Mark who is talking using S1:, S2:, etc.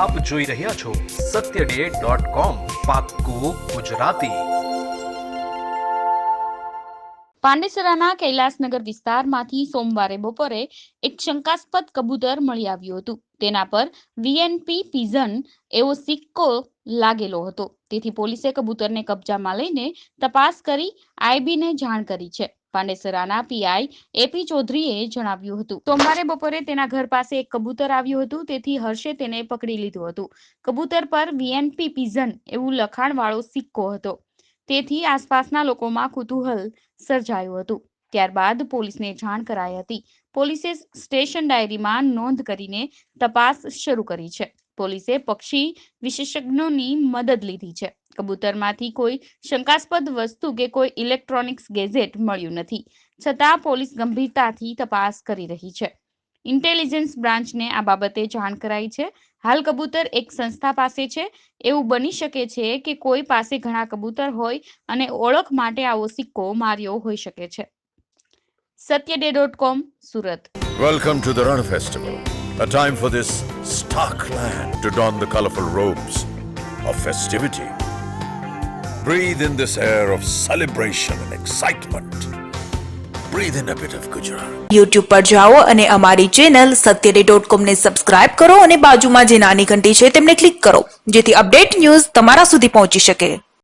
S1: આપ જોઈ રહ્યા છો સત્ય ડે ગુજરાતી.
S2: પાંડેસરાના કૈલાસનગર વિસ્તારમાંથી સોમવારે બપોરે એક શંકાસ્પદ કબૂતર મળી આવ્યું હતું. તેના પર વીએનપી પીઝન એવો સિક્કો લાગેલો હતો. તેથી પોલીસે કબૂતરને કબજામાં લઈને તપાસ કરી આઈબીને જાણ કરી છે. પાંડેસરાના પીઆઈ એપી ચૌધરીએ જણાવ્યું હતું. સોમવારે બપોરે તેના ઘર પાસે એક કબૂતર આવ્યું હતું. તેથી હર્ષે તેને પકડી લીધું હતું. કબૂતર પર વીએનપી પીઝન એવું લખાણવાળો સિક્કો હતો. તેથી આસપાસના લોકોમાં કુતૂહલ સર્જાયું હતું. ત્યારબાદ પોલીસને જાણ કરાઈ હતી. પોલીસે સ્ટેશન ડાયરીમાં નોંધ કરીને તપાસ શરૂ કરી છે. પોલીસે પક્ષી વિશેષજ્ઞોની મદદ લીધી છે. કબૂતરમાંથી કોઈ શંકાસ્પદ વસ્તુ કે કોઈ ઇલેક્ટ્રોનિક્સ ગેજેટ મળ્યું નથી. છતાં પોલીસ ગંભીરતાથી તપાસ કરી રહી છે. ઇન્ટેલિજન્સ બ્રાન્ચને આ બાબતે જાણ કરાઈ છે. હાલ કબૂતર એક સંસ્થા પાસે છે. એવું બની શકે છે કે કોઈ પાસે ઘણા કબૂતર હોય અને ઓળખ માટે આવો સિક્કો માર્યો હોઈ શકે છે. Satyaday dot com, Surat.
S3: Welcome to the Rann festival a time for this stark land to don the colourful robes of festivity. Breathe in this air of celebration and excitement. Breathe in a bit of Gujarat.
S4: YouTube પર જાઓ અને અમારી channel Satyaday dot કોમને subscribe કરો અને બાજુમાં જે નાની ઘંટી છે તેમને ક્લિક કરો, જેથી અપડેટ ન્યૂઝ તમારા સુધી પહોંચી શકે